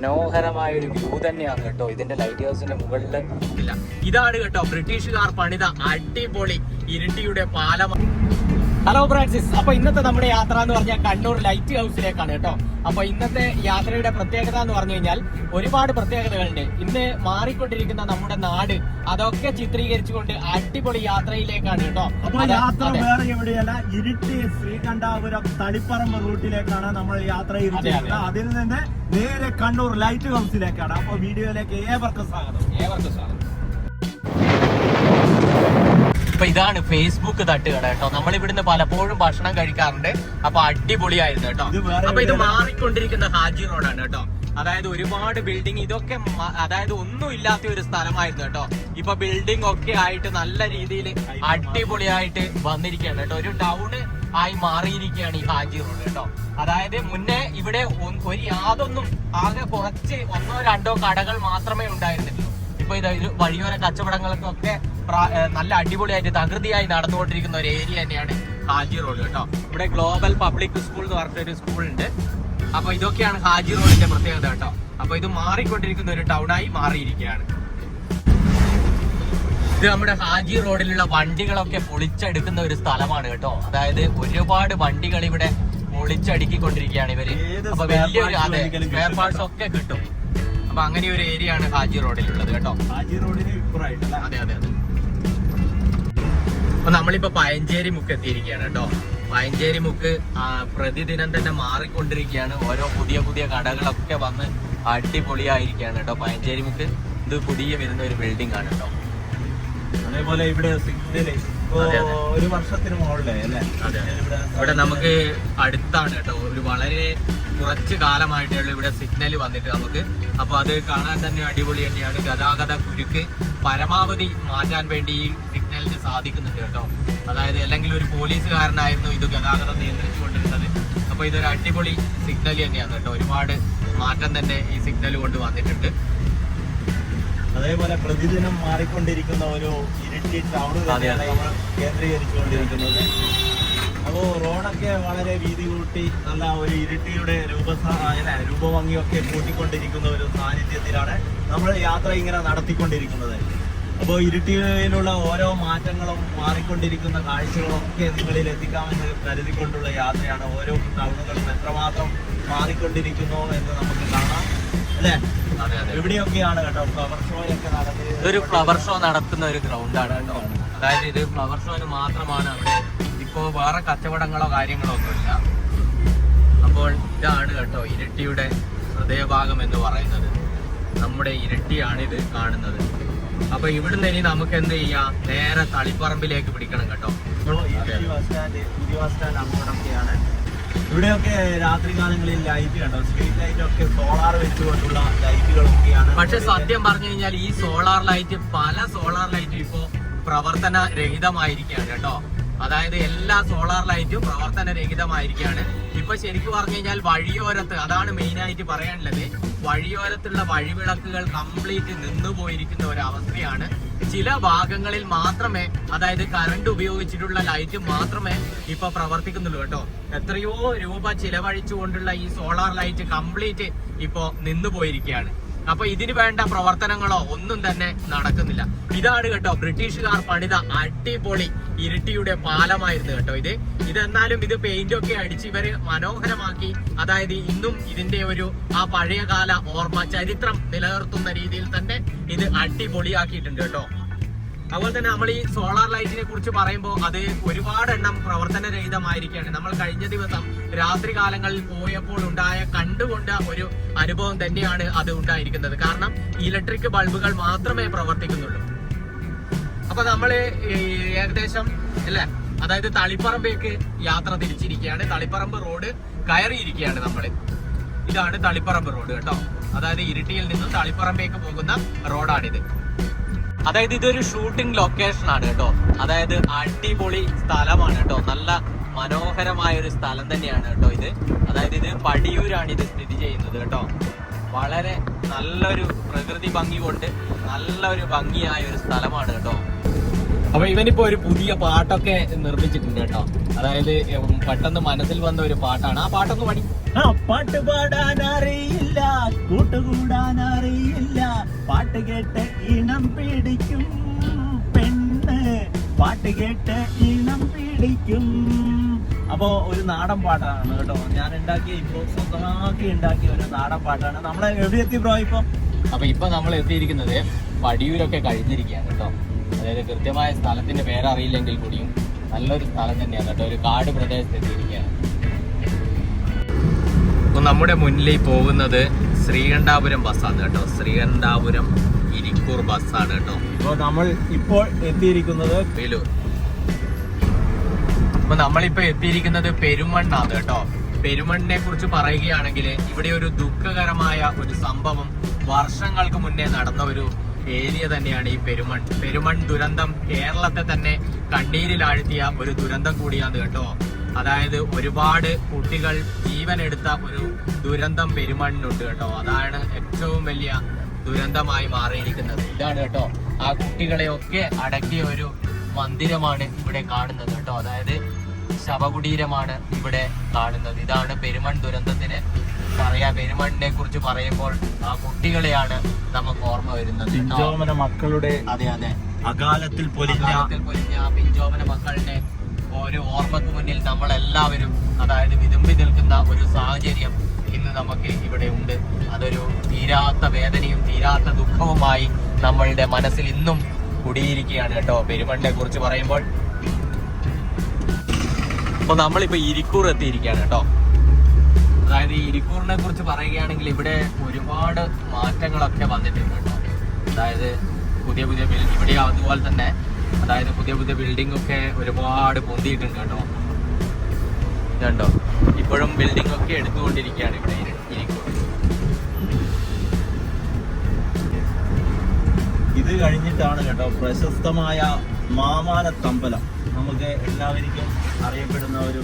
മനോഹരമായ ഒരു വ്യൂ തന്നെയാണ് കേട്ടോ. ഇതിന്റെ ലൈറ്റ് ഹൗസിന്റെ മുകളിൽ ഇതാണ് കേട്ടോ ബ്രിട്ടീഷുകാർ പണിത അടിപൊളി ഇരിട്ടിയുടെ പാലം. ഹലോ ഫ്രാൻസിസ് അപ്പൊ ഇന്നത്തെ നമ്മുടെ യാത്ര എന്ന് പറഞ്ഞാൽ കണ്ണൂർ ലൈറ്റ് ഹൗസിലേക്കാണ് കേട്ടോ. അപ്പൊ ഇന്നത്തെ യാത്രയുടെ പ്രത്യേകത എന്ന് പറഞ്ഞു കഴിഞ്ഞാൽ ഒരുപാട് പ്രത്യേകതകളുണ്ട്. ഇന്ന് മാറിക്കൊണ്ടിരിക്കുന്ന നമ്മുടെ നാട് അതൊക്കെ ചിത്രീകരിച്ചുകൊണ്ട് അടിപൊളി യാത്രയിലേക്കാണ് കേട്ടോ. അപ്പൊ യാത്ര വേറെ എവിടെയല്ല ഇരുട്ടി ശ്രീകണ്ഠാപുരം തളിപ്പറമ്പ് റൂട്ടിലേക്കാണ് നമ്മൾ യാത്ര ചെയ്തിരിക്കുന്നത് അതിൽ നിന്ന് നേരെ കണ്ണൂർ ലൈറ്റ് ഹൗസിലേക്കാണ് അപ്പൊ വീഡിയോയിലേക്ക് ഏവർക്കും സ്വാഗതം. ഏവർക്കും സ്വാഗതം. അപ്പൊ ഇതാണ് ഫേസ്ബുക്ക് തട്ടുകട കേട്ടോ. നമ്മൾ ഇവിടുന്ന് പലപ്പോഴും ഭക്ഷണം കഴിക്കാറുണ്ട്. അപ്പൊ അടിപൊളിയായിരുന്നു കേട്ടോ. അപ്പൊ ഇത് മാറിക്കൊണ്ടിരിക്കുന്ന ഹാജി റോഡാണ് കേട്ടോ. അതായത് ഒരുപാട് ബിൽഡിംഗ് ഇതൊക്കെ അതായത് ഒന്നും ഇല്ലാത്ത ഒരു സ്ഥലമായിരുന്നു കേട്ടോ. ഇപ്പൊ ബിൽഡിംഗ് ഒക്കെ ആയിട്ട് നല്ല രീതിയിൽ അടിപൊളിയായിട്ട് വന്നിരിക്കുകയാണ് കേട്ടോ. ഒരു ടൗണ് ആയി മാറിയിരിക്കുകയാണ് ഈ ഹാജി റോഡ് കേട്ടോ. അതായത് മുന്നേ ഇവിടെ ഒരു യാതൊന്നും ആകെ കുറച്ച് ഒന്നോ രണ്ടോ കടകൾ മാത്രമേ ഉണ്ടായിരുന്നുള്ളൂ. ഇപ്പൊ ഇത് ഒരു വഴിയോര കച്ചവടങ്ങൾക്കൊക്കെ നല്ല അടിപൊളിയായിട്ട് തകൃതിയായി നടന്നുകൊണ്ടിരിക്കുന്ന ഒരു ഏരിയ തന്നെയാണ് ഹാജി റോഡ് കേട്ടോ. ഇവിടെ ഗ്ലോബൽ പബ്ലിക് സ്കൂൾ എന്ന് പറഞ്ഞൊരു സ്കൂൾ ഉണ്ട് അപ്പൊ ഇതൊക്കെയാണ് ഹാജി റോഡിന്റെ പ്രത്യേകത കേട്ടോ. അപ്പൊ ഇത് മാറിക്കൊണ്ടിരിക്കുന്ന ഒരു ടൗണായി മാറിയിരിക്കുകയാണ്. ഇത് നമ്മുടെ ഹാജി റോഡിലുള്ള വണ്ടികളൊക്കെ പൊളിച്ചെടുക്കുന്ന ഒരു സ്ഥലമാണ് കേട്ടോ. അതായത് ഒരുപാട് വണ്ടികൾ ഇവിടെ പൊളിച്ചടുക്കിക്കൊണ്ടിരിക്കുകയാണ് ഇവർ. അപ്പൊ വലിയൊരു അതെ സ്പെയർ പാർട്സ് ഒക്കെ കിട്ടും. അപ്പൊ അങ്ങനെ ഒരു ഏരിയ ആണ് ഹാജി റോഡിലുള്ളത് കേട്ടോ. ഹാജി റോഡിന് അതെ അതെ അതെ. അപ്പൊ നമ്മളിപ്പോ പയഞ്ചേരി മുക്ക് എത്തിയിരിക്കുകയാണ് കേട്ടോ. പയഞ്ചേരി മുക്ക് പ്രതിദിനം തന്നെ മാറിക്കൊണ്ടിരിക്കുകയാണ്. ഓരോ പുതിയ പുതിയ കടകളൊക്കെ വന്ന് അടിപൊളിയായിരിക്കുകയാണ് കേട്ടോ പയഞ്ചേരി മുക്ക്. ഇത് പുതിയ വരുന്ന ഒരു ബിൽഡിംഗ് ആണ് കേട്ടോ. അതേപോലെ ഇവിടെ സിഗ്നൽ ഇപ്പോ അതെ, അതെ. ഒരു വർഷത്തിന് മുകളിലേ അല്ലേ. ഇവിടെ നമുക്ക് അടുത്താണ് കേട്ടോ. ഒരു വളരെ കുറച്ച് കാലമായിട്ടുള്ള ഇവിടെ സിഗ്നൽ വന്നിട്ട് നമുക്ക്. അപ്പൊ അത് കാണാൻ തന്നെ അടിപൊളി തന്നെയാണ്. ഗതാഗത കുരുക്ക് പരമാവധി മാറ്റാൻ വേണ്ടി ഈ സിഗ്നലിന് സാധിക്കുന്നുണ്ട് കേട്ടോ. അതായത് അല്ലെങ്കിൽ ഒരു പോലീസുകാരനായിരുന്നു ഇത് ഗതാഗതം നിയന്ത്രിച്ചു കൊണ്ടിരുന്നത് അപ്പൊ ഇതൊരു അടിപൊളി സിഗ്നൽ തന്നെയാണ് കേട്ടോ. ഒരുപാട് മാറ്റം തന്നെ ഈ സിഗ്നൽ കൊണ്ട് വന്നിട്ടുണ്ട്. അതേപോലെ പ്രതിദിനം മാറിക്കൊണ്ടിരിക്കുന്ന ഒരു ഇരട്ടി അതെ, തന്നെയാണ്. നമ്മൾ കേന്ദ്രീകരിച്ചുകൊണ്ടിരിക്കുന്നത്. അപ്പോൾ റോഡൊക്കെ വളരെ വീതി കൂട്ടി നല്ല ഒരു ഇരട്ടിയുടെ രൂപസ അല്ല, രൂപഭംഗിയൊക്കെ കൂട്ടിക്കൊണ്ടിരിക്കുന്ന ഒരു സാന്നിധ്യത്തിലാണ് നമ്മൾ യാത്ര ഇങ്ങനെ നടത്തിക്കൊണ്ടിരിക്കുന്നത്. അപ്പോൾ ഇരുട്ടിയിലുള്ള ഓരോ മാറ്റങ്ങളും മാറിക്കൊണ്ടിരിക്കുന്ന കാഴ്ചകളും ഒക്കെ നിങ്ങളിൽ എത്തിക്കാമെന്ന് കരുതിക്കൊണ്ടുള്ള യാത്രയാണ് ഓരോ ടൗണുകളും എത്രമാത്രം മാറിക്കൊണ്ടിരിക്കുന്നു എന്ന് നമുക്ക് കാണാം. അല്ലേ? എവിടെയൊക്കെയാണ് കേട്ടോ ഫ്ലവർ ഷോയൊക്കെ നടത്തി ഇതൊരു ഫ്ലവർ ഷോ നടത്തുന്ന ഒരു ഗ്രൗണ്ടാണ് കേട്ടോ. അതായത് ഇത് ഫ്ലവർ ഷോന് മാത്രമാണ് അവിടെ ഇപ്പോ വേറെ കച്ചവടങ്ങളോ കാര്യങ്ങളോ ഒന്നുമില്ല. അപ്പോൾ ഇതാണ് കേട്ടോ ഇരട്ടിയുടെ ഹൃദയഭാഗം എന്ന് പറയുന്നത്. നമ്മുടെ ഇരട്ടിയാണ് ഇത് കാണുന്നത്. അപ്പൊ ഇവിടുന്ന് ഇനി നമുക്ക് എന്ത് ചെയ്യാം? നേരെ തളിപ്പറമ്പിലേക്ക് പിടിക്കണം കേട്ടോ. പുതിയ ബസ് സ്റ്റാൻഡ് അങ്ങോട്ടൊക്കെയാണ്. ഇവിടെയൊക്കെ രാത്രി കാലങ്ങളിൽ ലൈറ്റ് കണ്ടോ? സ്ട്രീറ്റ് ലൈറ്റ് ഒക്കെ സോളാർ വെച്ചുകൊണ്ടുള്ള ലൈറ്റുകളൊക്കെയാണ് പക്ഷെ സത്യം പറഞ്ഞു കഴിഞ്ഞാൽ ഈ സോളാർ ലൈറ്റ് പല സോളാർ ലൈറ്റും ഇപ്പോ പ്രവർത്തന രഹിതമായിരിക്കുകയാണ് കേട്ടോ. അതായത് എല്ലാ സോളാർ ലൈറ്റും പ്രവർത്തന രഹിതമായിരിക്കുകയാണ് ഇപ്പൊ ശരിക്കും പറഞ്ഞു കഴിഞ്ഞാൽ വഴിയോരത്ത് അതാണ് മെയിൻ ആയിട്ട് പറയാനുള്ളത് വഴിയോരത്തുള്ള വഴിവിളക്കുകൾ കംപ്ലീറ്റ് നിന്നു പോയിരിക്കുന്ന ഒരു അവസ്ഥയാണ് ചില ഭാഗങ്ങളിൽ മാത്രമേ അതായത് കറണ്ട് ഉപയോഗിച്ചിട്ടുള്ള ലൈറ്റ് മാത്രമേ ഇപ്പൊ പ്രവർത്തിക്കുന്നുള്ളൂ കേട്ടോ. എത്രയോ രൂപ ചിലവഴിച്ചുകൊണ്ടുള്ള ഈ സോളാർ ലൈറ്റ് കംപ്ലീറ്റ് ഇപ്പോ നിന്നു പോയിരിക്കുകയാണ് അപ്പൊ ഇതിന് വേണ്ട പ്രവർത്തനങ്ങളോ ഒന്നും തന്നെ നടക്കുന്നില്ല. ഇതാണ് കേട്ടോ ബ്രിട്ടീഷുകാർ പണിത അടിപൊളി ഇരിട്ടിയുടെ പാലമായിരുന്നു കേട്ടോ ഇത്. ഇതെന്നാലും ഇത് പെയിന്റ് ഒക്കെ അടിച്ച് ഇവർ മനോഹരമാക്കി. അതായത് ഇന്നും ഇതിന്റെ ഒരു ആ പഴയകാല ഓർമ്മ ചരിത്രം നിലനിർത്തുന്ന രീതിയിൽ തന്നെ ഇത് അടിപൊളിയാക്കിയിട്ടുണ്ട് കേട്ടോ. അതുപോലെ തന്നെ നമ്മൾ ഈ സോളാർ ലൈറ്റിനെ കുറിച്ച് പറയുമ്പോൾ അത് ഒരുപാട് എണ്ണം പ്രവർത്തനരഹിതമായിരിക്കുകയാണ്. നമ്മൾ കഴിഞ്ഞ ദിവസം രാത്രി കാലങ്ങളിൽ പോയപ്പോൾ ഉണ്ടായ കണ്ടുകൊണ്ട ഒരു അനുഭവം തന്നെയാണ് അത് ഉണ്ടായിരിക്കുന്നത്. കാരണം ഇലക്ട്രിക് ബൾബുകൾ മാത്രമേ പ്രവർത്തിക്കുന്നുള്ളൂ. അപ്പൊ നമ്മൾ ഏകദേശം അല്ലേ? അതായത് തളിപ്പറമ്പേക്ക് യാത്ര തിരിച്ചിരിക്കുകയാണ്. തളിപ്പറമ്പ് റോഡ് കയറിയിരിക്കുകയാണ് നമ്മൾ ഇതാണ് തളിപ്പറമ്പ് റോഡ് കേട്ടോ. അതായത് ഇരിട്ടിയിൽ നിന്നും തളിപ്പറമ്പേക്ക് പോകുന്ന റോഡാണിത്. അതായത് ഇതൊരു ഷൂട്ടിംഗ് ലൊക്കേഷൻ ആണ് കേട്ടോ. അതായത് അടിപൊളി സ്ഥലമാണ് കേട്ടോ. നല്ല മനോഹരമായ ഒരു സ്ഥലം തന്നെയാണ് കേട്ടോ ഇത്. അതായത് ഇത് പടിയൂരാണ് ഇത് സ്ഥിതി ചെയ്യുന്നത് കേട്ടോ. വളരെ നല്ലൊരു പ്രകൃതി ഭംഗി കൊണ്ട് നല്ലൊരു ഭംഗിയായ ഒരു സ്ഥലമാണ് കേട്ടോ. അപ്പൊ ഇവനിപ്പോ ഒരു പുതിയ പാട്ടൊക്കെ നിർമ്മിച്ചിട്ടുണ്ട് കേട്ടോ. അതായത് പെട്ടെന്ന് മനസ്സിൽ വന്ന ഒരു പാട്ടാണ്. ആ പാട്ടൊന്ന് പഠി ആ പാട്ട് പാടാൻ അറിയില്ല കൂട്ടുകൂടാൻ അറിയില്ല. പാട്ട് കേട്ട് ഇണം പിടിക്കും പെണ്ണ്. പാട്ട് കേട്ട് ഇണം പിടിക്കും. അപ്പോ ഒരു നാടൻ പാട്ടാണ് കേട്ടോ. ഞാൻ ഉണ്ടാക്കിയ ഇപ്പൊ സ്വന്തമാക്കി ഉണ്ടാക്കിയ ഒരു നാടൻ പാട്ടാണ്. നമ്മളെ എവിടെ എത്തി ബ്രോ ഇപ്പൊ? അപ്പൊ ഇപ്പൊ നമ്മൾ എത്തിയിരിക്കുന്നത് പടിയൂരൊക്കെ കഴിഞ്ഞിരിക്കുകയാണ് കേട്ടോ. അതായത് കൃത്യമായ സ്ഥലത്തിന്റെ പേരറിയില്ലെങ്കിൽ കൂടിയും നല്ലൊരു സ്ഥലം തന്നെയാണ് കേട്ടോ. ഒരു കാട് പ്രദേശത്ത് എത്തിയിരിക്കുകയാണ് അപ്പൊ നമ്മുടെ മുന്നിൽ പോകുന്നത് ശ്രീകണ്ഠാപുരം ബസ്സാണ് കേട്ടോ. ശ്രീകണ്ഠാപുരം ഇരിക്കൂർ ബസ്സാണ് കേട്ടോ. അപ്പൊ നമ്മൾ ഇപ്പോൾ എത്തിയിരിക്കുന്നത് വേലൂർ. അപ്പൊ നമ്മളിപ്പോ എത്തിയിരിക്കുന്നത് പെരുമണ്ണാണ് കേട്ടോ. പെരുമണ്ണിനെ കുറിച്ച് പറയുകയാണെങ്കിൽ ഇവിടെ ഒരു ദുഃഖകരമായ ഒരു സംഭവം വർഷങ്ങൾക്ക് മുന്നേ നടന്ന ഒരു ഏരിയ തന്നെയാണ് ഈ പെരുമൺ. പെരുമൺ ദുരന്തം കേരളത്തെ തന്നെ കണ്ണീരിലാഴ്ത്തിയ ഒരു ദുരന്തം കൂടിയാണ് കേട്ടോ. അതായത് ഒരുപാട് കുട്ടികൾ ജീവനെടുത്ത ഒരു ദുരന്തം പെരുമണ്ണിനുണ്ട് കേട്ടോ. അതാണ് ഏറ്റവും വലിയ ദുരന്തമായി മാറിയിരിക്കുന്നത്. ഇതാണ് കേട്ടോ. ആ കുട്ടികളെയൊക്കെ അടക്കിയ ഒരു മന്ദിരമാണ് ഇവിടെ കാണുന്നത് കേട്ടോ. അതായത് ശവകുടീരമാണ് ഇവിടെ കാണുന്നത്. ഇതാണ് പെരുമൺ ദുരന്തത്തിന് പറയാ. പെരുമാടിനെ കുറിച്ച് പറയുമ്പോൾ ആ കുട്ടികളെയാണ് നമുക്ക് ഓർമ്മ വരുന്നത്. പിഞ്ചോമന മക്കളുടെ അതെ അതെ. അകാലത്തിൽ പൊലിഞ്ഞ ആ പിഞ്ചോമന മക്കളുടെ ഒരു ഓർമ്മക്ക് മുന്നിൽ നമ്മളെല്ലാവരും അതായത് വിതുമ്പി നിൽക്കുന്ന ഒരു സാഹചര്യം ഇന്ന് നമുക്ക് ഇവിടെ ഉണ്ട്. അതൊരു തീരാത്ത വേദനയും തീരാത്ത ദുഃഖവുമായി നമ്മളുടെ മനസ്സിൽ ഇന്നും കുടിയിരിക്കുകയാണ് കേട്ടോ. പെരുമണ്ണിനെ കുറിച്ച് പറയുമ്പോൾ. അപ്പൊ നമ്മളിപ്പോ ഇരിക്കൂർ എത്തിയിരിക്കുകയാണ് കേട്ടോ. അതായത് ഈ ഇരിക്കൂറിനെ കുറിച്ച് പറയുകയാണെങ്കിൽ ഇവിടെ ഒരുപാട് മാറ്റങ്ങളൊക്കെ വന്നിട്ടുണ്ട് കേട്ടോ. അതായത് പുതിയ പുതിയ ബിൽഡിംഗ് ഇവിടെ അതുപോലെ തന്നെ അതായത് പുതിയ പുതിയ ബിൽഡിംഗ് ഒക്കെ ഒരുപാട് പൊന്തിയിട്ടുണ്ട് കേട്ടോ. ഇതുണ്ടോ? ഇപ്പോഴും ബിൽഡിംഗ് ഒക്കെ എടുത്തുകൊണ്ടിരിക്കുകയാണ് ഇവിടെ ഇരി- ഇരിക്കൂർ. ഇത് കഴിഞ്ഞിട്ടാണ് കേട്ടോ പ്രശസ്തമായ മാമാനത്തമ്പലം നമുക്ക് എല്ലാവർക്കും അറിയപ്പെടുന്ന ഒരു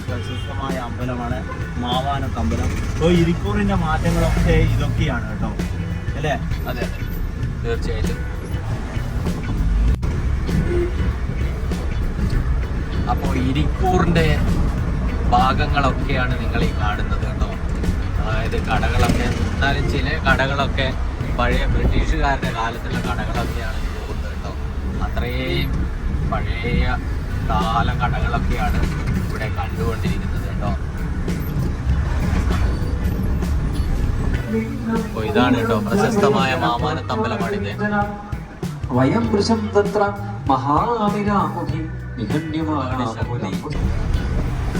പ്രശസ്തമായ മാവാനത്ത് അമ്പലം. അപ്പോൾ ഇരിക്കൂറിന്റെ മാറ്റങ്ങളൊക്കെ ഇതൊക്കെയാണ് കേട്ടോ. അല്ലേ? അതെ അതെ. തീർച്ചയായിട്ടും. അപ്പോൾ ഇരിക്കൂറിന്റെ ഭാഗങ്ങളൊക്കെയാണ് നിങ്ങൾ ഈ കാണുന്നത് കേട്ടോ. അതായത് കടകളൊക്കെ എന്നാലും ചില കടകളൊക്കെ പഴയ ബ്രിട്ടീഷുകാരുടെ കാലത്തുള്ള കടകളൊക്കെയാണ് തോന്നുന്നത് കേട്ടോ. അത്രയും പഴയ കാല കടകളൊക്കെയാണ് ഇവിടെ കണ്ടുകൊണ്ടിരിക്കുന്നത് കേട്ടോ. അപ്പോൾ ഇതാണ് കേട്ടോ പ്രശസ്തമായ മാമാനത്തമ്പലമാണിത് വയം വൃശം തത്ര മഹാമിരാമുഖി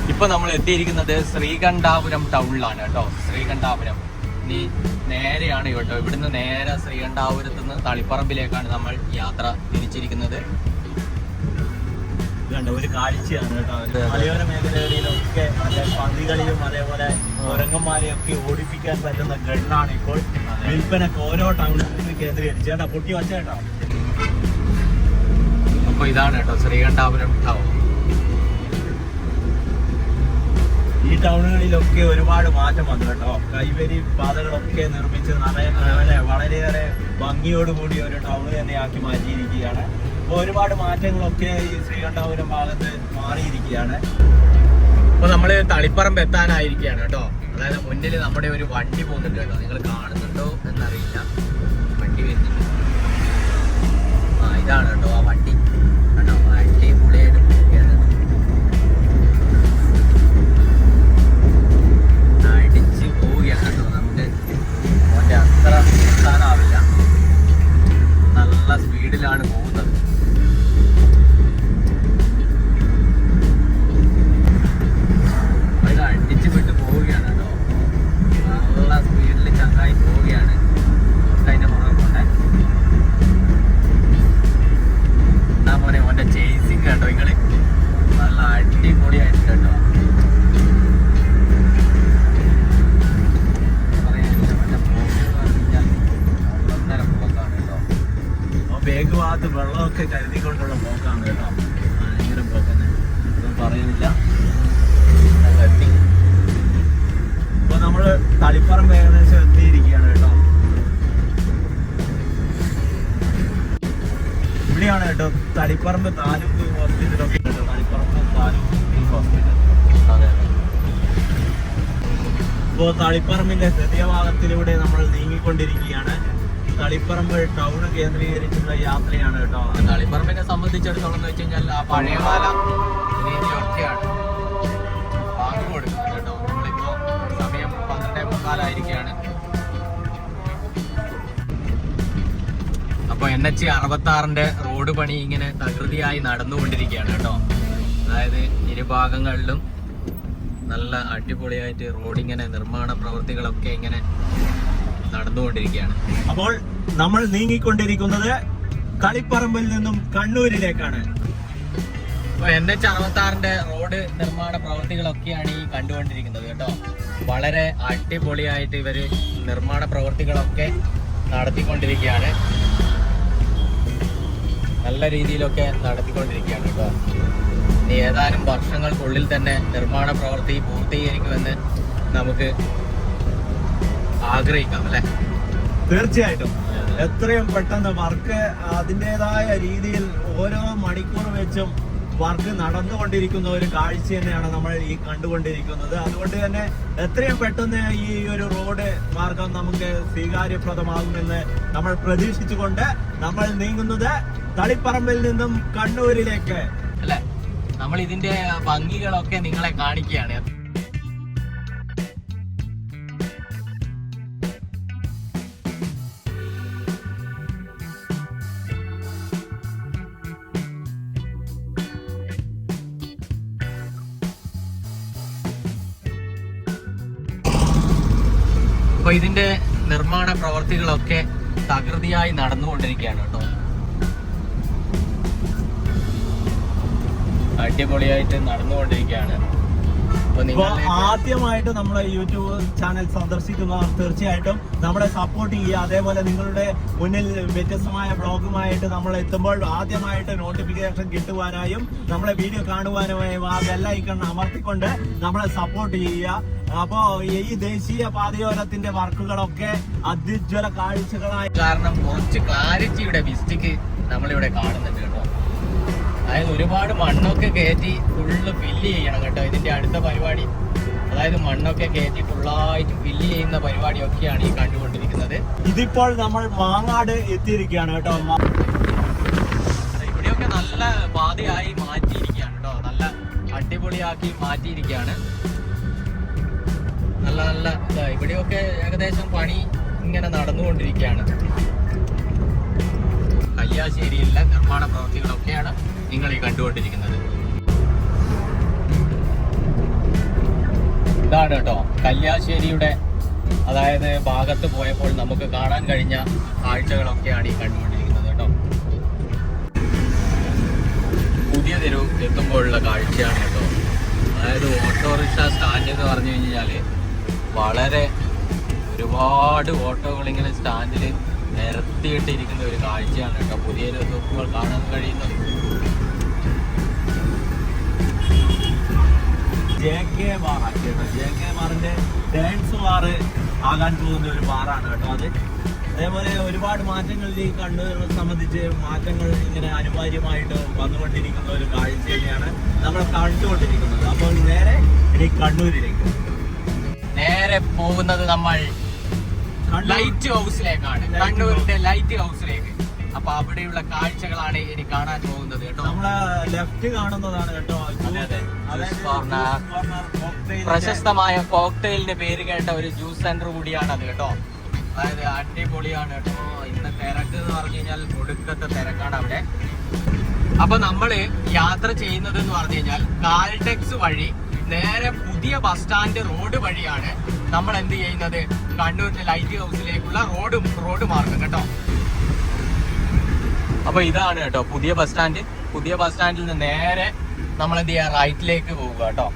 ഇപ്പൊ നമ്മൾ എത്തിയിരിക്കുന്നത് ശ്രീകണ്ഠാപുരം ടൗണിലാണ് കേട്ടോ. ശ്രീകണ്ഠാപുരം. ഇനി നേരെയാണ് കേട്ടോ. ഇവിടുന്ന് നേരെ ശ്രീകണ്ഠാപുരത്ത് നിന്ന് തളിപ്പറമ്പിലേക്കാണ് നമ്മൾ യാത്ര തിരിച്ചിരിക്കുന്നത്. ഇതുണ്ട് ഒരു കാഴ്ചയാണ് കേട്ടോ. അതെ, അതെ. മലയോര മേഖലകളിലൊക്കെ മറ്റേ പന്നികളെയും അതേപോലെ ഉറങ്ങന്മാരെ ഒക്കെ ഓടിപ്പിക്കാൻ പറ്റുന്ന ഗണ്ണാണ് ഇപ്പോൾ. വിൽപ്പന വിൽപ്പനക്ക് ഓരോ ടൗണിലും കേന്ദ്രീകരിച്ച്. ചേട്ടാ പൊട്ടി വച്ച കേട്ടോ. അപ്പൊ ഇതാണ് കേട്ടോ ശ്രീകണ്ഠാപുരം ടൗൺ ഈ ടൗണുകളിലൊക്കെ ഒരുപാട് മാറ്റം വന്നു കേട്ടോ. കൈവരി പാതകളൊക്കെ നിർമ്മിച്ച് നിറയെ വളരെ വളരെയേറെ ഭംഗിയോടുകൂടി ഒരു ടൗൺ തന്നെയാക്കി മാറ്റിയിരിക്കുകയാണ്. അപ്പോൾ ഒരുപാട് മാറ്റങ്ങളൊക്കെ ഈ ശ്രീകണ്ഠാപുരം ഭാഗത്ത് മാറിയിരിക്കുകയാണ്. അപ്പോൾ നമ്മൾ തളിപ്പറമ്പ് എത്താനായിരിക്കുകയാണ് കേട്ടോ. അതായത് മുന്നിൽ നമ്മുടെ ഒരു വണ്ടി പോകുന്നുണ്ട് കേട്ടോ. നിങ്ങൾ കാണുന്നുണ്ടോ എന്നറിയില്ല. കേട്ടോ ഭയങ്കര ബ്ലോക്ക് ഒന്നും പറയുന്നില്ല കട്ടി ഇപ്പോൾ നമ്മൾ തളിപ്പറമ്പ് ഏകദേശം എത്തിയിരിക്കുകയാണ് കേട്ടോ ഇവിടെയാണ് കേട്ടോ തളിപ്പറമ്പ് താലൂക്ക് ഹോസ്പിറ്റലൊക്കെ കേട്ടോ തളിപ്പറമ്പ് താലൂക്ക് ഹോസ്പിറ്റൽ അതെ അതെ ഇപ്പോൾ തളിപ്പറമ്പിന്റെ ഹൃദയഭാഗത്തിലൂടെ നമ്മൾ നീങ്ങിക്കൊണ്ടിരിക്കുകയാണ് തളിപ്പറമ്പ് ടൗൺ കേന്ദ്രീകരിച്ചുള്ള യാത്രയാണ് കേട്ടോ. തളിപ്പറമ്പിനെ സംബന്ധിച്ചിടത്തോളം എന്ന് വെച്ച് കഴിഞ്ഞാൽ ആ പഴയകാല രീതിയൊക്കെയാണ് ബാങ്ക് കൊടുക്കുന്നത് കേട്ടോ. നമ്മളിപ്പോ സമയം പന്ത്രണ്ടേ മുക്കാലായിരിക്കുകയാണ്. അപ്പൊ എൻ എച്ച് അറുപത്തി ആറിന്റെ റോഡ് പണി ഇങ്ങനെ തകൃതിയായി നടന്നുകൊണ്ടിരിക്കുകയാണ് കേട്ടോ. അതായത് ഇരുഭാഗങ്ങളിലും നല്ല അടിപൊളിയായിട്ട് റോഡിങ്ങനെ നിർമ്മാണ പ്രവൃത്തികളൊക്കെ ഇങ്ങനെ നടന്നുകൊണ്ടിരിക്കുകയാണ്. അപ്പോൾ നമ്മൾ നീങ്ങിക്കൊണ്ടിരിക്കുന്നത് കളിപ്പറമ്പിൽ നിന്നും കണ്ണൂരിലേക്കാണ്. അപ്പൊ എൻ എച്ച് അറുപത്തി ആറിന്റെ റോഡ് നിർമ്മാണ പ്രവൃത്തികളൊക്കെയാണ് ഈ കണ്ടുകൊണ്ടിരിക്കുന്നത് കേട്ടോ. വളരെ അടിപൊളിയായിട്ട് ഇവർ നിർമ്മാണ പ്രവൃത്തികളൊക്കെ നടത്തിക്കൊണ്ടിരിക്കുകയാണ്. നല്ല രീതിയിലൊക്കെ നടത്തിക്കൊണ്ടിരിക്കുകയാണ് കേട്ടോ. ഇനി ഏതാനും വർഷങ്ങൾക്കുള്ളിൽ തന്നെ നിർമ്മാണ പ്രവൃത്തി പൂർത്തീകരിക്കുമെന്ന് നമുക്ക് ആഗ്രഹിക്കാം അല്ലെ? തീർച്ചയായിട്ടും. എത്രയും പെട്ടെന്ന് വർക്ക് അതിന്റെതായ രീതിയിൽ ഓരോ മണിക്കൂർ വെച്ചും വർക്ക് നടന്നുകൊണ്ടിരിക്കുന്ന ഒരു കാഴ്ച തന്നെയാണ് നമ്മൾ ഈ കണ്ടുകൊണ്ടിരിക്കുന്നത്. അതുകൊണ്ട് തന്നെ എത്രയും പെട്ടെന്ന് ഈ ഒരു റോഡ് മാർഗം നമുക്ക് സ്വീകാര്യപ്രദമാകുമെന്ന് നമ്മൾ പ്രതീക്ഷിച്ചുകൊണ്ട് നമ്മൾ നീങ്ങുന്നത് തളിപ്പറമ്പിൽ നിന്നും കണ്ണൂരിലേക്ക്. അല്ലെ? നമ്മൾ ഇതിന്റെ ഭംഗികളൊക്കെ നിങ്ങളെ കാണിക്കുകയാണ്. അപ്പൊ ഇതിന്റെ നിർമ്മാണ പ്രവർത്തികളൊക്കെ തകൃതിയായി നടന്നുകൊണ്ടിരിക്കുകയാണ് കേട്ടോ. അടിപൊളിയായിട്ട് നടന്നുകൊണ്ടിരിക്കുകയാണ്. ആദ്യമായിട്ട് നമ്മളെ യൂട്യൂബ് ചാനൽ സന്ദർശിക്കുന്നവർ തീർച്ചയായിട്ടും നമ്മളെ സപ്പോർട്ട് ചെയ്യുക. അതേപോലെ നിങ്ങളുടെ മുന്നിൽ വ്യത്യസ്തമായ ബ്ലോഗുമായിട്ട് നമ്മൾ എത്തുമ്പോൾ ആദ്യമായിട്ട് നോട്ടിഫിക്കേഷൻ കിട്ടുവാനായും നമ്മളെ വീഡിയോ കാണുവാനുമായും ആ ബെല്ലൈക്കൺ അമർത്തിക്കൊണ്ട് നമ്മളെ സപ്പോർട്ട് ചെയ്യുക. അപ്പോ ഈ ദേശീയ പാതയോരത്തിന്റെ വർക്കുകളൊക്കെ അത്യുജ്വല കാഴ്ചകളായി. കാരണം കുറച്ച് ക്ലാരിറ്റിയുടെ മിസ്റ്റേക്ക് നമ്മളിവിടെ കാണുന്നുണ്ട് കേട്ടോ. അതായത് ഒരുപാട് മണ്ണൊക്കെ കയറ്റി ഫുള്ള് ഫില്ല് ചെയ്യണം കേട്ടോ ഇതിന്റെ അടുത്ത പരിപാടി. അതായത് മണ്ണൊക്കെ കയറ്റി ഫുള്ളായിട്ട് ഫില്ല് ചെയ്യുന്ന പരിപാടിയൊക്കെയാണ് ഈ കണ്ടുകൊണ്ടിരിക്കുന്നത്. ഇതിപ്പോൾ നമ്മൾ മാങ്ങാട് എത്തിയിരിക്കുകയാണ് കേട്ടോ. ഇവിടെയൊക്കെ നല്ല പാതയായി മാറ്റിയിരിക്കുകയാണ് കേട്ടോ. നല്ല അടിപൊളിയാക്കി മാറ്റിയിരിക്കുകയാണ്. നല്ല നല്ല ഇവിടെയൊക്കെ ഏകദേശം പണി ഇങ്ങനെ നടന്നുകൊണ്ടിരിക്കുകയാണ്. കല്യാശ്ശേരിയിലെ നിർമ്മാണ പ്രവൃത്തികളൊക്കെയാണ് നിങ്ങൾ ഈ കണ്ടുകൊണ്ടിരിക്കുന്നത്. ഇതാണ് കേട്ടോ. കല്യാശ്ശേരിയുടെ അതായത് ഭാഗത്ത് പോയപ്പോൾ നമുക്ക് കാണാൻ കഴിഞ്ഞ കാഴ്ചകളൊക്കെയാണ് ഈ കണ്ടുകൊണ്ടിരിക്കുന്നത് കേട്ടോ. പുതിയ തെരു എത്തുമ്പോഴുള്ള കാഴ്ചയാണ് കേട്ടോ. അതായത് ഓട്ടോറിക്ഷ സ്റ്റാൻഡ് എന്ന് പറഞ്ഞു കഴിഞ്ഞാൽ വളരെ ഒരുപാട് ഓട്ടോകൾ ഇങ്ങനെ സ്റ്റാൻഡിൽ നിരത്തിയിട്ടിരിക്കുന്ന ഒരു കാഴ്ചയാണ് കേട്ടോ. പുതിയ എത്തുമ്പോൾ കാണാൻ കഴിയുന്നത്. ജെ കെ ബാർ ആക്കിയത്. ജെ കെ ബാറിന്റെ ഡാൻസ് ബാർ ആകാൻ പോകുന്ന ഒരു ബാറാണ് കേട്ടോ അത്. അതേപോലെ ഒരുപാട് മാറ്റങ്ങൾ ഈ കണ്ണൂരിനെ സംബന്ധിച്ച് മാറ്റങ്ങൾ ഇങ്ങനെ അനിവാര്യമായിട്ട് വന്നുകൊണ്ടിരിക്കുന്ന ഒരു കാഴ്ച തന്നെയാണ് നമ്മൾ കണ്ടുകൊണ്ടിരിക്കുന്നത്. അപ്പോൾ നേരെ ഇനി കണ്ണൂരിലേക്ക്. നേരെ പോകുന്നത് നമ്മൾ ലൈറ്റ് ഹൗസിലേക്കാണ് കണ്ണൂരിന്റെ ലൈറ്റ് ഹൗസിലേക്ക് അപ്പൊ അവിടെയുള്ള കാഴ്ചകളാണ് ഇനി കാണാൻ പോകുന്നത് കേട്ടോ. നമ്മളെ ലെഫ്റ്റ് കാണുന്നതാണ് കേട്ടോ. Cocktail ന്റെ- പ്രശസ്തമായ കോക്ടെയിലിന്റെ പേര് കേട്ട ഒരു ജ്യൂസ് സെന്റർ കൂടിയാണ് അത് കേട്ടോ. അതായത് അടിപൊളിയാണ് കേട്ടോ. ഇന്ന് തിരക്ക് എന്ന് പറഞ്ഞു കഴിഞ്ഞാൽ ഒടുക്കത്തെ തിരക്കാണ് അവിടെ. അപ്പൊ നമ്മൾ യാത്ര ചെയ്യുന്നത് എന്ന് പറഞ്ഞു കഴിഞ്ഞാൽ കാൽടെക്സ് വഴി നേരെ പുതിയ ബസ് സ്റ്റാൻഡ് റോഡ് വഴിയാണ് നമ്മൾ എന്ത് ചെയ്യുന്നത്? കണ്ണൂരിന്റെ ലൈറ്റ് ഹൗസിലേക്കുള്ള റോഡ് റോഡ് മാർഗം കേട്ടോ. അപ്പൊ ഇതാണ് കേട്ടോ പുതിയ ബസ് സ്റ്റാൻഡ്. പുതിയ ബസ് സ്റ്റാൻഡിൽ നിന്ന് നേരെ നമ്മൾ എന്ത് ചെയ്യാ? റൈറ്റിലേക്ക് പോവുക കേട്ടോ.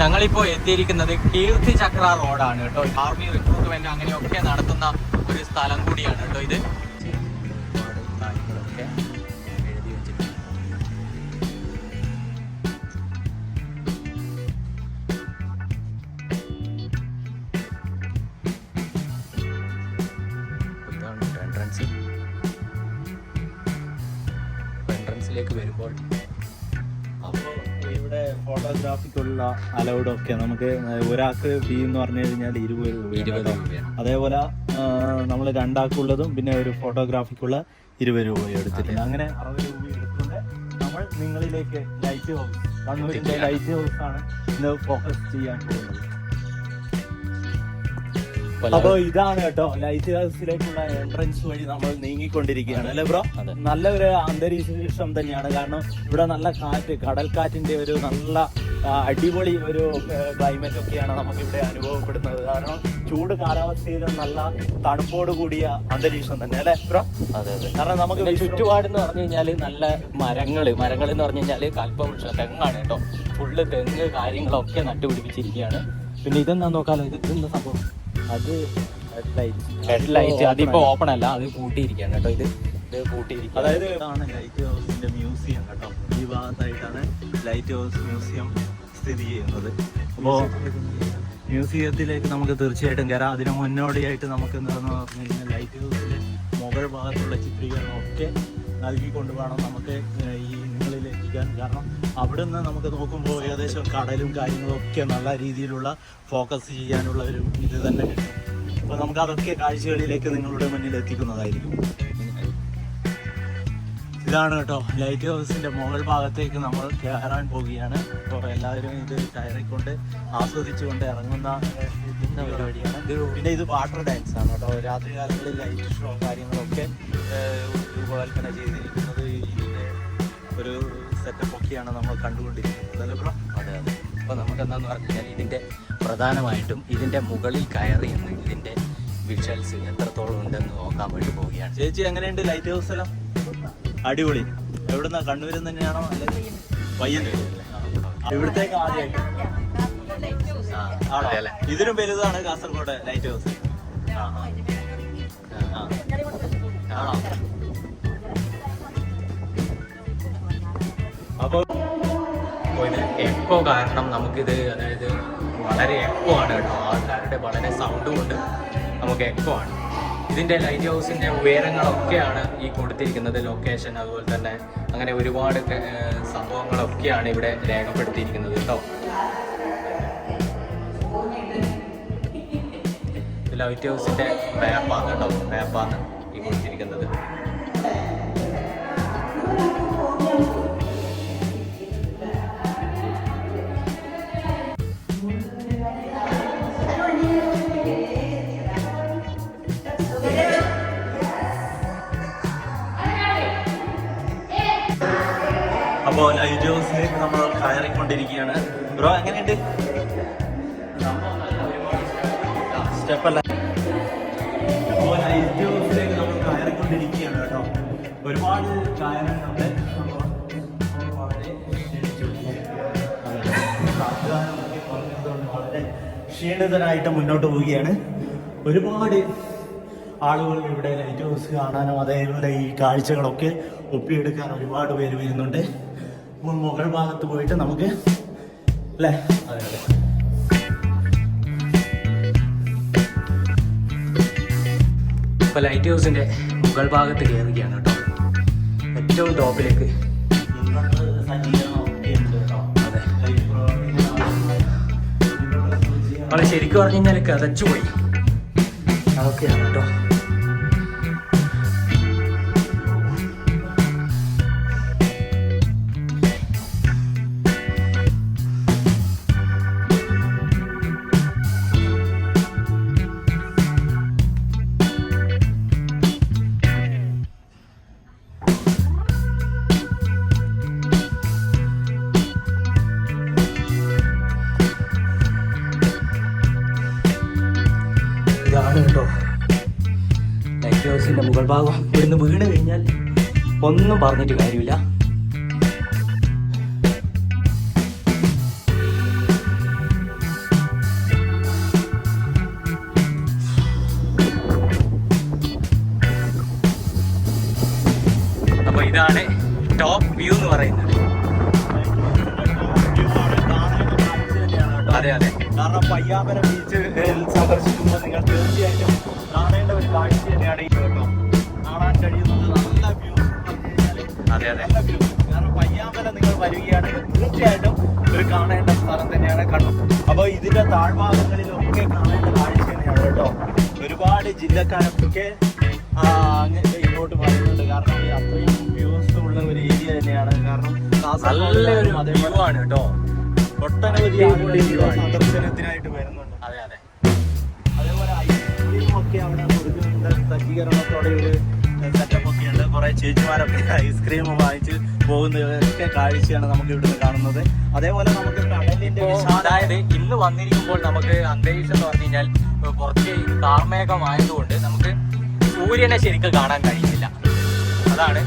ഞങ്ങളിപ്പോ എത്തിയിരിക്കുന്നത് കീർത്തി ചക്ര റോഡാണ് കേട്ടോ. ആർമി റിക്രൂട്ട്മെന്റ് അങ്ങനെയൊക്കെ നടത്തുന്ന ഒരു സ്ഥലം കൂടിയാണ് കേട്ടോ ഇത്. അലൗഡ് ഒക്കെ നമുക്ക് ഒരാൾക്ക് ഫീ എന്ന് പറഞ്ഞു കഴിഞ്ഞാൽ ഇരുപത് രൂപയാണ്. അതേപോലെ നമ്മൾ രണ്ടാൾക്കുള്ളതും പിന്നെ ഒരു ഫോട്ടോഗ്രാഫിക്കുള്ള ഇരുപത് രൂപ എടുത്തിട്ടുണ്ട് അങ്ങനെ അറുപത് രൂപ എടുത്തുകൊണ്ട് നമ്മൾ നിങ്ങളിലേക്ക് ലൈറ്റ് ഹൗസ് കണ്ണൂരിന്റെ ലൈറ്റ് ഹൗസ് ആണ് ഇന്ന് ഫോക്കസ് ചെയ്യാൻ പോകുന്നത്. അപ്പോൾ അപ്പൊ ഇതാണ് കേട്ടോ ലൈറ്റ് ഹൗസിലേക്കുള്ള എൻട്രൻസ് വഴി നമ്മൾ നീങ്ങിക്കൊണ്ടിരിക്കുകയാണ്. അല്ലേ ബ്രോ? നല്ലൊരു നല്ല ഒരു അന്തരീക്ഷം തന്നെയാണ്. കാരണം ഇവിടെ നല്ല കാറ്റ് കടൽക്കാറ്റിന്റെ ഒരു നല്ല അടിപൊളി ഒരു ക്ലൈമറ്റ് ഒക്കെയാണ് നമുക്ക് ഇവിടെ അനുഭവപ്പെടുന്നത്. കാരണം ചൂട് കാലാവസ്ഥയിലും നല്ല തണുപ്പോട് കൂടിയ അന്തരീക്ഷം തന്നെ അല്ലേ ബ്രോ അതെ അതെ. കാരണം നമുക്ക് ചുറ്റുപാടെന്ന് ചുറ്റുപാട് എന്ന് പറഞ്ഞു കഴിഞ്ഞാൽ നല്ല മരങ്ങൾ മരങ്ങൾ എന്ന് പറഞ്ഞു കഴിഞ്ഞാൽ കൽപ്പവൃക്ഷം തെങ്ങാണ് കേട്ടോ. ഫുള്ള് തെങ്ങ് കാര്യങ്ങളൊക്കെ നട്ടുപിടിപ്പിച്ചിരിക്കുകയാണ് പിന്നെ ഇതെന്താ നോക്കാലോ? ഇത് എന്താ സംഭവം? അത് ലൈറ്റ് ഹെഡ് ലൈറ്റ് അതിപ്പോ ഓപ്പൺ അല്ല അത് കൂട്ടിയിരിക്കുകയാണ് കേട്ടോ ഇത്. അതായത് ഇതാണ് ലൈറ്റ് ഹൗസിന്റെ മ്യൂസിയം കേട്ടോ. ഈ ഭാഗത്തായിട്ടാണ് ലൈറ്റ് ഹൗസ് മ്യൂസിയം സ്ഥിതി ചെയ്യുന്നത്. അപ്പോൾ മ്യൂസിയത്തിലേക്ക് നമുക്ക് തീർച്ചയായിട്ടും കയറാം അതിന് മുന്നോടിയായിട്ട് നമുക്ക് എന്താണെന്ന് പറഞ്ഞു കഴിഞ്ഞാൽ ലൈറ്റ് ഹൗസിലെ മുകൾ ഭാഗത്തുള്ള ചിത്രീകരണം ഒക്കെ നൽകിക്കൊണ്ട് വേണം നമുക്ക് ഈ നിങ്ങളിൽ എത്തിക്കാൻ. കാരണം അവിടെ നിന്ന് നമുക്ക് നോക്കുമ്പോൾ ഏകദേശം കടലും കാര്യങ്ങളും ഒക്കെ നല്ല രീതിയിലുള്ള ഫോക്കസ് ചെയ്യാനുള്ള ഒരു ഇത് തന്നെ കിട്ടും. അപ്പോൾ നമുക്ക് അതൊക്കെ കാഴ്ചകളിലേക്ക് നിങ്ങളുടെ മുന്നിൽ എത്തിക്കുന്നതായിരിക്കും. ഇതാണ് കേട്ടോ. ലൈറ്റ് ഹൗസിന്റെ മുകൾ ഭാഗത്തേക്ക് നമ്മൾ കയറാൻ പോവുകയാണ്. അപ്പോൾ എല്ലാവരും ഇത് കയറിക്കൊണ്ട് ആസ്വദിച്ചുകൊണ്ട് ഇറങ്ങുന്ന പരിപാടിയാണ്. പിന്നെ ഇത് വാട്ടർ ഡാൻസ് ആണ് കേട്ടോ. രാത്രി കാലങ്ങളിൽ ലൈറ്റ് ഷോ കാര്യങ്ങളൊക്കെ രൂപകൽപ്പന ചെയ്തിരിക്കുന്നത് ഇതിന്റെ ഒരു സെറ്റപ്പ് ഒക്കെയാണ് നമ്മൾ കണ്ടുകൊണ്ടിരിക്കുന്നത്. അല്ലേ ബ്രോ? അതെ അതെ. അപ്പൊ നമുക്ക് എന്താന്ന് പറഞ്ഞാൽ ഇതിന്റെ പ്രധാനമായിട്ടും ഇതിന്റെ മുകളിൽ കയറി എന്ന് ഇതിന്റെ വിഷ്വൽസ് എത്രത്തോളം ഉണ്ടെന്ന് നോക്കാൻ വേണ്ടി പോവുകയാണ്. ചേച്ചി എങ്ങനെയുണ്ട് ലൈറ്റ് ഹൗസ് എല്ലാം? അടിപൊളി. എവിടുന്ന? കണ്ണൂരിൽ നിന്ന് തന്നെയാണോ? അല്ലെങ്കിൽ പയ്യന്നൂർ ഇവിടത്തേക്ക് ആദ്യമായിട്ട് ആണോ? അല്ലേ? ഇതിനും വലുതാണ് കാസർഗോഡ് ലൈറ്റ് ഹൗസ്. ആണോ? അപ്പൊ അപ്പോൾ ഇത് എക്കോ കാരണം നമുക്കിത് അതായത് വളരെ എക്കോ ആണ് കേട്ടോ. ആൾക്കാരുടെ വളരെ സൗണ്ട് കൊണ്ട് നമുക്ക് എക്കോ ആണ്. ഇതിന്റെ ലൈറ്റ് ഹൗസിന്റെ ഉയരങ്ങളൊക്കെയാണ് ഈ കൊടുത്തിരിക്കുന്നത് ലൊക്കേഷൻ അതുപോലെ തന്നെ അങ്ങനെ ഒരുപാട് സംഭവങ്ങളൊക്കെയാണ് ഇവിടെ രേഖപ്പെടുത്തിയിരിക്കുന്നത് കേട്ടോ ലൈറ്റ് ഹൗസിന്റെ മാപ്പാണ് കേട്ടോ മാപ്പാണ് ഈ കൊടുത്തിരിക്കുന്നത്. അപ്പോ ലൈറ്റ് ഹൗസിലേക്ക് നമ്മൾ കയറിക്കൊണ്ടിരിക്കുകയാണ്. ബ്രോ എങ്ങനെയുണ്ട്? സ്റ്റെപ്പല്ല. അപ്പോൾ ലൈറ്റ് ഹൗസിലേക്ക് നമ്മൾ കയറിക്കൊണ്ടിരിക്കുകയാണ് കേട്ടോ. ഒരുപാട് അപ്പോൾ വളരെ ക്ഷീണിതനായിട്ട് മുന്നോട്ട് പോവുകയാണ്. ഒരുപാട് ആളുകൾ ഇവിടെ ലൈറ്റ് ഹൗസ് കാണാനും അതേപോലെ ഈ കാഴ്ചകളൊക്കെ ഒപ്പിയെടുക്കാൻ ഒരുപാട് പേര് വരുന്നുണ്ട്. അപ്പോൾ മുകൾ ഭാഗത്ത് പോയിട്ട് നമുക്ക് അല്ലേ? അതെ അതെ ഇപ്പൊ ലൈറ്റ് ഹൗസിന്റെ മുകൾ ഭാഗത്ത് കയറുകയാണ് കേട്ടോ. ഏറ്റവും ടോപ്പിലേക്ക്. അതെ. ശരിക്കും പറഞ്ഞു കഴിഞ്ഞാൽ കതച്ചു പോയി അതൊക്കെയാണ് കേട്ടോ. ഭാഗം ഇവിടുന്ന് വീണ് കഴിഞ്ഞാൽ ഒന്നും പറഞ്ഞിട്ട് കാര്യമില്ല. അപ്പൊ ഇതാണ് ടോപ്പ് വ്യൂ എന്ന് പറയുന്നത്. അതെ അതെ. കാരണം പയ്യാമ്പലം ബീച്ച് സന്ദർശിക്കുമ്പോൾ നിങ്ങൾ തീർച്ചയായിട്ടും കാണേണ്ട ഒരു കാഴ്ച. അതെ അതെ കാരണം പയ്യാമ്പല നിങ്ങൾ വരികയാണെങ്കിൽ തീർച്ചയായിട്ടും ഒരു കാണേണ്ട സ്ഥലം തന്നെയാണ് കണ്ടു അപ്പൊ ഇതിന്റെ താഴ്ഭാഗങ്ങളിലൊക്കെ കാണേണ്ട കാഴ്ച തന്നെയാണ് കേട്ടോ. ഒരുപാട് ജില്ലക്കാരൊക്കെ ഇങ്ങോട്ട് പറയുന്നുണ്ട് കാരണം അത്രയും വ്യൂസ് ഉള്ള ഒരു ഏരിയ തന്നെയാണ്. കാരണം നല്ലൊരു വ്യൂ ആണ് കേട്ടോ. ഒട്ടനവധി സന്ദർശനത്തിനായിട്ട് വരുന്നുണ്ട്. അതെ അതെ. അതേപോലെ ഐസ്ക്രീം ഒക്കെ അവിടെ കൊടുക്കുന്നുണ്ട് സജ്ജീകരണത്തോടെ ഒരു സെറ്റപ്പ് ഉണ്ട്. കുറെ ചേച്ചിമാരൊക്കെ ഐസ്ക്രീം വാങ്ങിച്ച് പോകുന്നതൊക്കെ കാഴ്ചയാണ് നമുക്ക് ഇവിടുന്ന് കാണുന്നത്. അതേപോലെ നമുക്ക് കടലിന്റെ അതായത് ഇന്ന് വന്നിരിക്കുമ്പോൾ നമുക്ക് അന്തരീക്ഷം എന്ന് പറഞ്ഞു കഴിഞ്ഞാൽ കുറച്ച് കാർമേഘമായതുകൊണ്ട് നമുക്ക് സൂര്യനെ ശരിക്കും കാണാൻ കഴിയുന്നില്ല. അതാണ്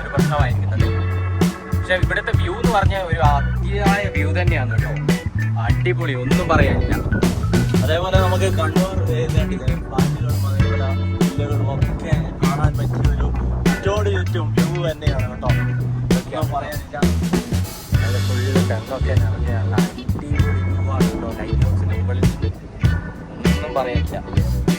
ഒരു പ്രശ്നമായിരിക്കുന്നത്. പക്ഷെ ഇവിടുത്തെ വ്യൂ എന്ന് പറഞ്ഞ ഒരു അതിയായ വ്യൂ തന്നെയാണ് കേട്ടോ. അടിപൊളി ഒന്നും പറയാനില്ല. അതേപോലെ നമുക്ക് കണ്ണൂർ ഏതാണ്ടില്ലേ ചുറ്റോട് ചുറ്റും വ്യൂ തന്നെയാണ് കേട്ടോ. പറയാനില്ല. നല്ല ഫുള്ള് തെങ്ങൊക്കെ നിറഞ്ഞ അടിപൊളി കേട്ടോ ലൈറ്റ് ഹൗസിന് മുകളിൽ. ഒന്നും പറയാനില്ല.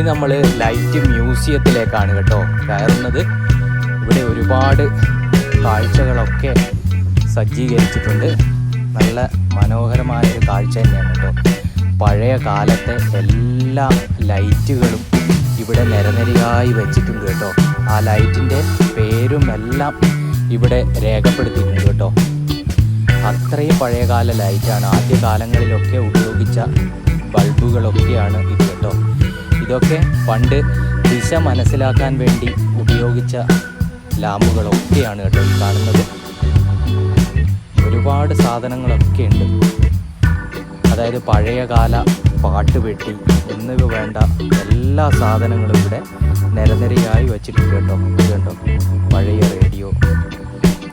ഇനി നമ്മൾ ലൈറ്റ് മ്യൂസിയത്തിലേക്കാണ് കേട്ടോ കയറുന്നത്. ഇവിടെ ഒരുപാട് കാഴ്ചകളൊക്കെ സജ്ജീകരിച്ചിട്ടുണ്ട്. നല്ല മനോഹരമായ ഒരു കാഴ്ച തന്നെയാണ് കേട്ടോ. പഴയ കാലത്തെ എല്ലാ ലൈറ്റുകളും ഇവിടെ നിരനിരയായി വെച്ചിട്ടുണ്ട് കേട്ടോ. ആ ലൈറ്റിന്റെ പേരും എല്ലാം ഇവിടെ രേഖപ്പെടുത്തിയിട്ടുണ്ട് കേട്ടോ. അത്രയും പഴയകാല ലൈറ്റാണ് ആദ്യ കാലങ്ങളിലൊക്കെ ഉപയോഗിച്ച ബൾബുകളൊക്കെയാണ് ഇത് കേട്ടോ. ഇതൊക്കെ പണ്ട് ദിശ മനസ്സിലാക്കാൻ വേണ്ടി ഉപയോഗിച്ച ലാമ്പുകളൊക്കെയാണ് കേട്ടോ കാണുന്നത്. ഒരുപാട് സാധനങ്ങളൊക്കെ ഉണ്ട്. അതായത് പഴയകാല പാട്ടുപെട്ടി എന്നിവ വേണ്ട എല്ലാ സാധനങ്ങളും ഇവിടെ നിരനിരയായി വച്ചിട്ടുണ്ട് കേട്ടോ. കേട്ടോ പഴയ റേഡിയോ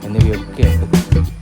എന്നിവയൊക്കെ ഉണ്ട്.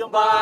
goodbye.